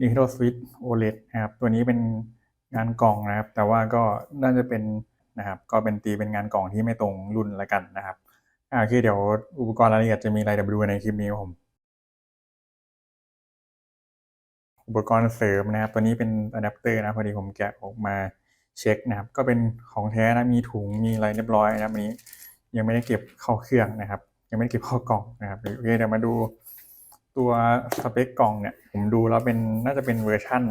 Nintendo Switch OLED นะครับตัวนี้เป็นงานกล่องนะครับ แต่ว่าก็น่าจะเป็นนะครับก็เป็นตีเป็นงานกล่องที่ไม่ตรงรุ่นล้วกันนะครับอ่าโอเคเดี๋ยวอุปกรณ์รายละเอียดจะมีอะไรเดี๋ยวดูในคลิปนี้ครับผมอุปกรณ์เสริมนะครับ ตัวนี้เป็นอะแดปเตอร์นะพอดีผมแกะออกมาเช็คนะครับ ก็เป็นของแท้นะมีถุงมีอะไรเรียบร้อยนะครับอันนี้ยังไม่ได้เก็บเข้าเครื่องนะครับ ยังไม่ได้เก็บเข้ากล่องนะครับโอเคเดี๋ยวมาดู ตัวสเปคกล่องเนี่ย ผมดูแล้วเป็นน่าจะเป็นเวอร์ชั่น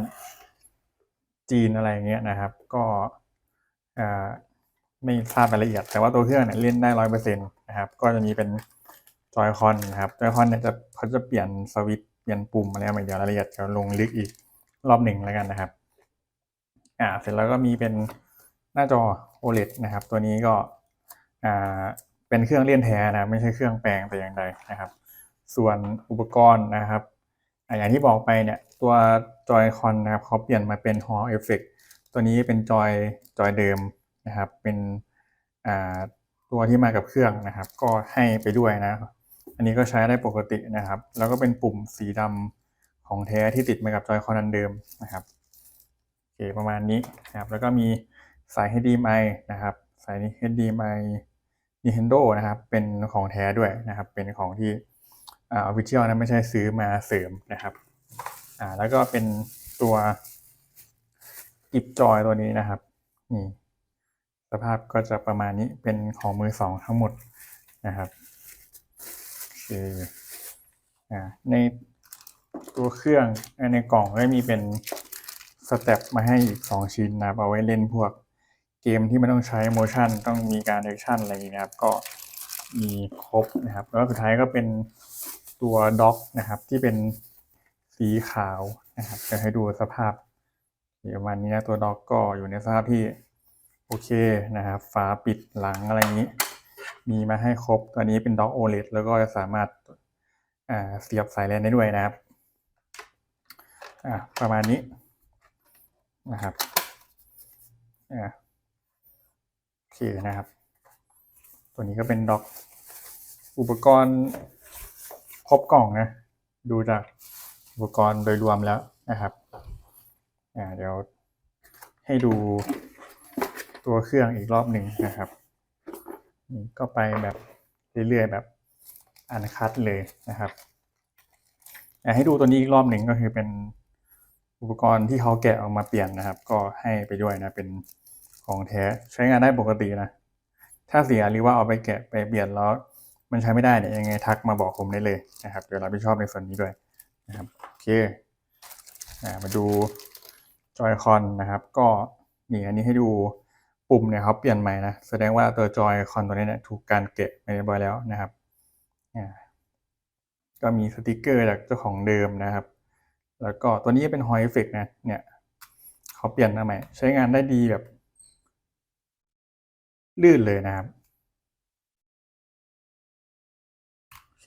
จีนอะไรเงี้ยนะครับ ก็ไม่ทราบรายละเอียด แต่ว่าตัวเครื่องเนี่ยเล่นได้ร้อยเปอร์เซ็นต์นะครับ ก็จะมีเป็นจอยคอนนะครับจอยคอนเนี่ยจะเขาจะเปลี่ยนสวิตช์เปลี่ยนปุ่มอะไรมาเดี๋ยวรายละเอียดจะลงลึกอีกรอบหนึ่งแล้วกันนะครับ อ่า เสร็จแล้วก็มีเป็นหน้าจอ OLED นะครับ ตัวนี้ก็อ่าเป็นเครื่องเล่นแท้นะ ไม่ใช่เครื่องแปลงแต่อย่างใดนะครับ ส่วนอุปกรณ์นะครับอย่างที่บอกไปเนี่ยตัวจอยคอนนะครับเขาเปลี่ยนมาเป็น Hall Effect ตัวนี้เป็นจอยจอยเดิมนะครับ เป็นตัวที่มากับเครื่องนะครับ ก็ให้ไปด้วยนะ อันนี้ก็ใช้ได้ปกตินะครับ แล้วก็เป็นปุ่มสีดำของแท้ที่ติดมากับจอยคอนอันเดิมนะครับโอเคประมาณนี้นะครับ แล้วก็มีสาย HDMI นะครับ สาย HDMI Nintendo นะครับ เป็นของแท้ด้วยนะครับ เป็นของที่ อ่า official นะไม่ใช่ซื้อมาเสริมนะครับอ่าแล้วก็เป็นตัวกิบจอยตัวนี้นะครับนี่สภาพก็จะประมาณนี้เป็นของมือสองทั้งหมดนะครับโออ่าในตัวเครื่องในกล่องก็มีเป็นสเต็ปมาให้อีก 2 ชิ้นนะครับเอาไว้เล่นพวกเกมที่ไม่ต้องใช้ motion ต้องมีการ action อะไรอย่างนี้นะครับ ก็มีครบนะครับ แล้วสุดท้ายก็เป็น ตัวด็อกนะครับ ที่เป็นสีขาวนะครับจะให้ดูสภาพประมาณนี้นะตัวด็อกก็อยู่ในสภาพที่โอเคนะครับฝาปิดหลังอะไรอย่างนี้ มีมาให้ครบตัวนี้เป็นด็อก OLED แล้วก็จะสามารถเสียบสายแลนได้ด้วยนะครับประมาณนี้นะครับโอเคนะครับ ตัวนี้ก็เป็นด็อกอุปกรณ์ ครบกล่องนะ ดูจากอุปกรณ์โดยรวมแล้วนะครับอ่าเดี๋ยวให้ดูตัวเครื่องอีกรอบหนึ่งนะครับนี่ก็ไปแบบเรื่อยๆแบบอันคัดเลยนะครับอยาให้ดูตัวนี้อีกรอบหนึ่งก็คือเป็นอุปกรณ์ที่เขาแกะออกมาเปลี่ยนนะครับ ก็ให้ไปด้วยนะเป็นของแท้ใช้งานได้ปกตินะ ถ้าเสียหรือว่าเอาไปแกะไปเปลี่ยนแล้ว มันใช้ไม่ได้เนี่ยยังไงทักมาบอกผมได้เลยนะครับเดี๋ยวรับผิดชอบในส่วนนี้ด้วยนะครับโอเคมาดูจอยคอนนะครับ ก็นี่อันนี้ให้ดูปุ่มเนี่ยเขาเปลี่ยนใหม่นะแสดงว่าตัวจอยคอนตัวนี้เนี่ยถูกการแกะไปเรียบร้อยแล้วนะครับอ่าก็มีสติกเกอร์จากเจ้าของเดิมนะครับ แล้วก็ตัวนี้เป็นฮอยเฟกนะเนี่ยเขาเปลี่ยนมาใหม่ ใช้งานได้ดีแบบ ลื่นเลยนะครับ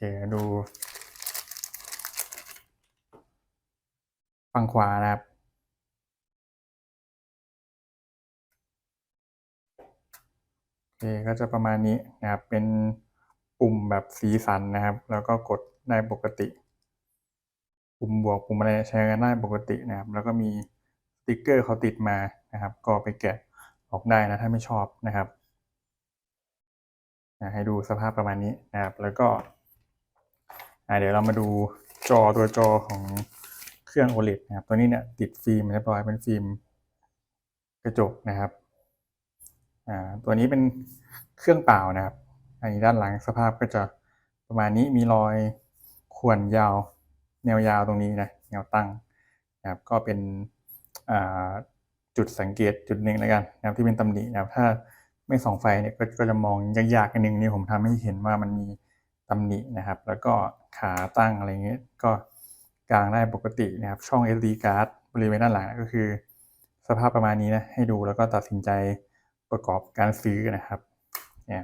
คดู ฝั่งขวานะครับ โอเคก็จะประมาณนี้นะครับ เป็นปุ่มแบบสีสันนะครับ แล้วก็กดได้ปกติ ปุ่มบวกปุ่มอะไรใช้งานได้ปกตินะครับ แล้วก็มีสติกเกอร์เขาติดมานะครับ ก็ไปแกะออกได้นะถ้าไม่ชอบนะครับ ให้ดูสภาพประมาณนี้นะครับ แล้วก็ เดี๋ยวเรามาดูจอตัวจอของเครื่อง OLED นะครับ ตัวนี้เนี่ยติดฟิล์มเรียบร้อยเป็นฟิล์มกระจกนะครับอ่าตัวนี้เป็นเครื่องเปล่านะครับ อันนี้ด้านหลังสภาพก็จะประมาณนี้มีรอยข่วนยาว แนวยาวตรงนี้นะแนวตั้งนะครับก็เป็นจุดสังเกตจุดหนึ่งแล้วกันนะครับที่เป็นตำหนินะครับถ้าไม่ส่องไฟเนี่ยก็จะมองยากๆกันหนึ่งนี่ผมทำให้เห็นว่ามันมี ตำหนินะครับ แล้วก็ขาตั้งอะไรเงี้ยก็กลางได้ปกตินะครับ ช่อง SD card บริเวณด้านหลังก็คือ สภาพประมาณนี้นะให้ดูแล้วก็ตัดสินใจประกอบการซื้อนะครับเนี่ย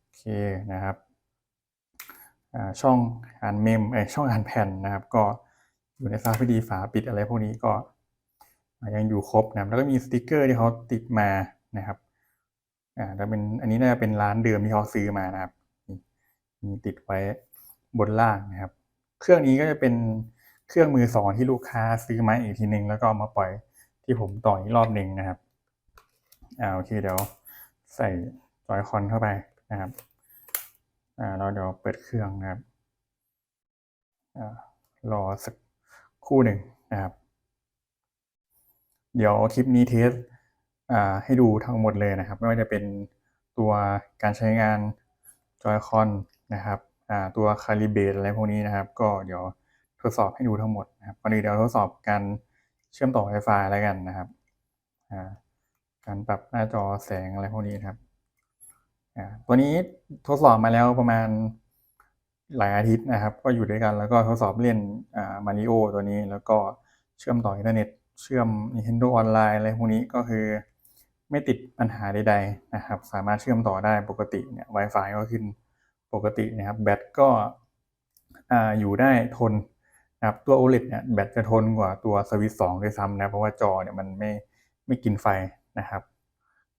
โอเคนะครับช่องอ่านเมมเอช่องอ่านแผ่นนะครับ ก็อยู่ในสภาพที่ดีฝาปิดอะไรพวกนี้ก็ยังอยู่ครบนะแล้วก็มีสติกเกอร์ที่เขาติดมานะครับอ่าจะเป็นอันนี้น่าจะเป็นร้านเดิมที่เขาซื้อมานะครับ มีติดไว้บนล่างนะครับ เครื่องนี้ก็จะเป็นเครื่องมือสองที่ลูกค้าซื้อมาอีกทีหนึ่งแล้วก็มาปล่อยที่ผมต่ออีกรอบหนึ่งนะครับอ่าโอเคเดี๋ยวใส่จอยคอนเข้าไปนะครับอ่าเราเดี๋ยวเปิดเครื่องนะครับอ่ารอสักคู่หนึ่งนะครับ เดี๋ยวคลิปนี้เทสอ่าให้ดูทั้งหมดเลยนะครับ ไม่ว่าจะเป็นตัวการใช้งานจอยคอน นะครับตัวคาลิเบตอะไรพวกนี้นะครับ ก็เดี๋ยวทดสอบให้ดูทั้งหมดนะครับก่อนอื่นเดี๋ยวทดสอบการเชื่อมต่อ Wi-Fi แล้วกันนะครับการปรับหน้าจอแสงอะไรพวกนี้นะครับตัวนี้ทดสอบมาแล้วประมาณหลายอาทิตย์นะครับ ก็อยู่ด้วยกันแล้วก็ทดสอบเล่นมาริโอตัวนี้แล้วก็เชื่อมต่ออินเทอร์เน็ต เชื่อม Nintendo ออนไลน์อะไรพวกนี้ก็คือไม่ติดปัญหาใดๆนะครับ สามารถเชื่อมต่อได้ปกติเนี่ย Wi-Fi ก็ขึ้น ปกตินะครับแบตก็ออยู่ได้ทนนะครับตัว OLED เนี่ยแบตจะทนกว่าตัวสวิตสองด้วยซ้ำนะเพราะว่าจอเนี่ยมันไม่ไม่กินไฟนะครับ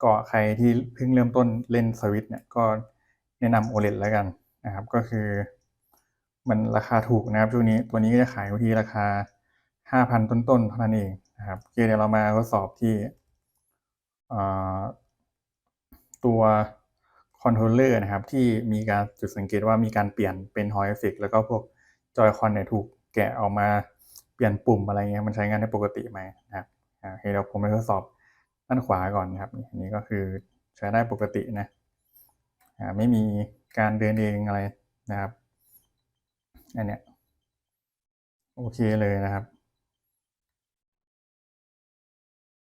ก็ใครที่เพิ่งเริ่มต้นเล่นสวิตเนี่ยก็แนะนำ OLED แล้วกันนะครับ ก็คือ มันราคาถูกนะครับช่วงนี้ตัวนี้ก็จะขายอยู่ที่ราคา 5,000 ต้นๆเท่านั้นเองนะครับโอเคเดี๋ยวเรามาทดสอบที่ตัว คอนโทรลเลอร์นะครับที่มีการจุดสังเกตว่ามีการเปลี่ยนเป็นฮอยเอฟเฟกแล้วก็พวกจอยคอนเนี่ยถูกแกะออกมาเปลี่ยนปุ่มอะไรเงี้ยมันใช้งานได้ปกติไหมนะครับโอเคเดี๋ยวผมไปทดสอบด้านขวาก่อนนะครับอันนี้ก็คือใช้ได้ปกตินะไม่มีการเดินเองอะไรนะครับอันเนี้ยโอเคเลยนะครับ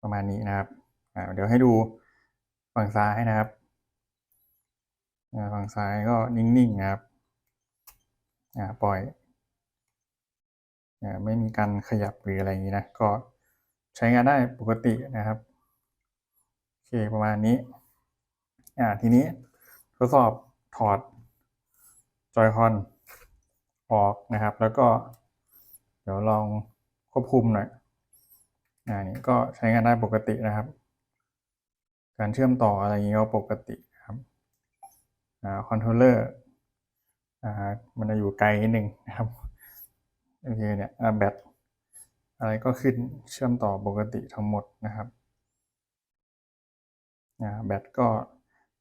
ประมาณนี้นะครับเดี๋ยวให้ดูฝั่งซ้ายนะครับ ฝั่งซ้ายก็นิ่งๆนะครับปล่อยไม่มีการขยับหรืออะไรอย่างนี้นะ ก็ใช้งานได้ปกตินะครับ โอเคประมาณนี้ อ่าทีนี้ทดสอบถอดจอยคอนออกนะครับ แล้วก็ เดี๋ยวลองควบคุมหน่อยอ่านี่ก็ใช้งานได้ปกตินะครับ การเชื่อมต่ออะไรอย่างนี้ก็ปกติ คอนโทรลเลอร์มันจะอยู่ไกลนิดนึงนะครับโอเคเนี่ยแบตอะไรก็ขึ้นเชื่อมต่อปกติทั้งหมดนะครับแบตก็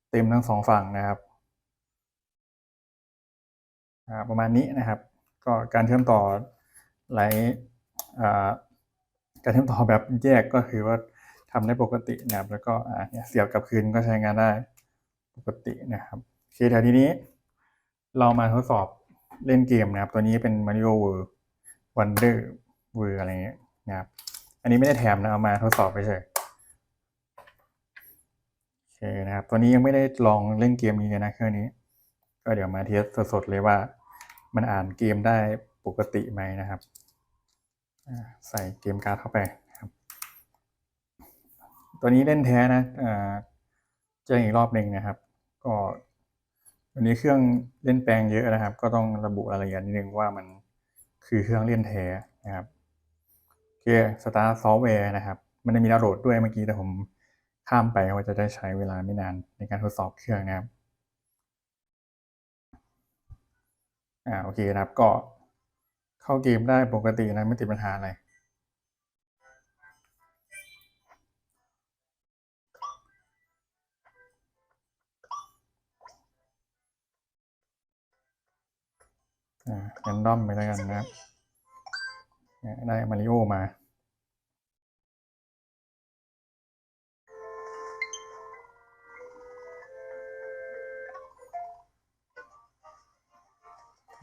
เต็มทั้งสองฝั่งนะครับประมาณนี้นะครับ ก็การเชื่อมต่อหลายการเชื่อมต่อแบบแยกก็คือว่าทำได้ปกตินะครับ แล้วก็เนี่ยเสียบกับคืนก็ใช้งานได้ปกตินะครับ โอเคแถวทีนี้ เรามาทดสอบเล่นเกมนะครับ ตัวนี้เป็น Mario World Wonder World อะไรเงี้ยนะครับ อันนี้ไม่ได้แถมนะเอามาทดสอบไปเฉยโอเคนะครับ ตัวนี้ยังไม่ได้ลองเล่นเกมนี้เลยนะเครื่องนี้ ก็เดี๋ยวมาเทสสดๆเลยว่า มันอ่านเกมได้ปกติไหมนะครับใส่เกมการ์ดเข้าไปครับ ตัวนี้เล่นแท้นะแจ้งอีกรอบหนึ่งนะครับ ก็ วันนี้เครื่องเล่นแปลงเยอะนะครับ ก็ต้องระบุรายละเอียดนิดนึงว่ามันคือเครื่องเล่นแท้นะครับโอเคสตาร์ซอฟต์แวร์นะครับ มันจะมีดาวน์โหลดด้วยเมื่อกี้แต่ผมข้ามไปว่าจะได้ใช้เวลาไม่นานในการทดสอบเครื่องนะครับอ่าโอเคนะครับก็เข้าเกมได้ปกตินะไม่ติดปัญหาอะไร แรนดอมไปแล้วกันนะครับได้มาริโอมา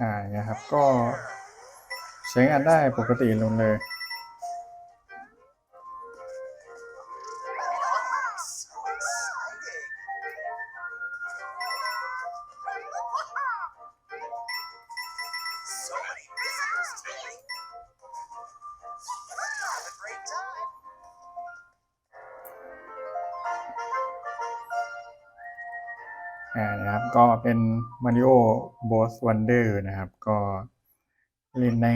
อ่านะครับก็ใช้งานได้ปกติลงเลย อ่านะครับ ก็เป็น Mario b o s Wonder นะครับ ก็เล่นใน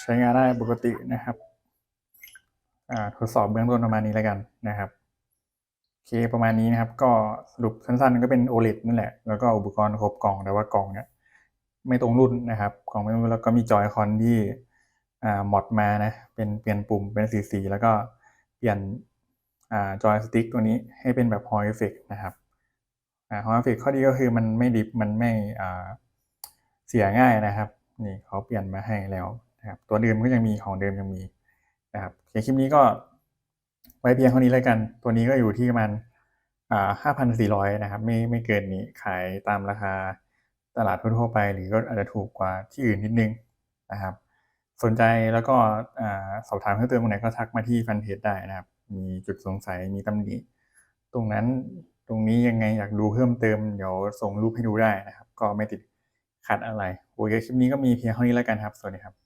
ใช้งานได้ปกตินะครับอ่าทดสอบเบื้องต้นประมาณนี้แล้วกันนะครับโอเคประมาณนี้นะครับ ก็สรุปสั้นๆก็เป็น OLED นั่นแหละ แล้วก็อุปกรณ์ครบกล่องแต่ว่ากล่องเนี่ยไม่ตรงรุ่นนะครับกล่องไม่รุ่นแล้วก็มีจอยคอนที่อ่ามอดมานะเป็นเปลี่ยนปุ่มเป็นสีสีๆแล้วก็เปลี่ยนอ่าจอยสติ๊กตัวนี้ให้เป็นแบบ Hall Effect นะครับ อ่า Hall Effect ข้อดีก็คือมันไม่ดิบมันไม่เสียง่ายนะครับนี่เขาเปลี่ยนมาให้แล้วนะครับตัวเดิมก็ยังมีของเดิมยังมีนะครับโอเคคลิปนี้ก็ไว้เพียงเท่านี้แล้วกัน ตัวนี้ก็อยู่ที่ประมาณห้าพันสี่ร้อยนะครับไม่ไม่เกินนี้ขายตามราคาตลาดทั่วไป หรือก็อาจจะถูกกว่าที่อื่นนิดนึงนะครับ สนใจแล้วก็สอบถามเพิ่มเติมตรงไหนก็ทักมาที่แฟนเพจได้นะครับ มีจุดสงสัยมีตำหนิตรงนั้น ตรงนี้ยังไงอยากดูเพิ่มเติมเดี๋ยวส่งรูปให้ดูได้นะครับ ก็ไม่ติดขัดอะไรโอเคคลิปนี้ก็มีเพียงเท่านี้แล้วกันครับ สวัสดีครับ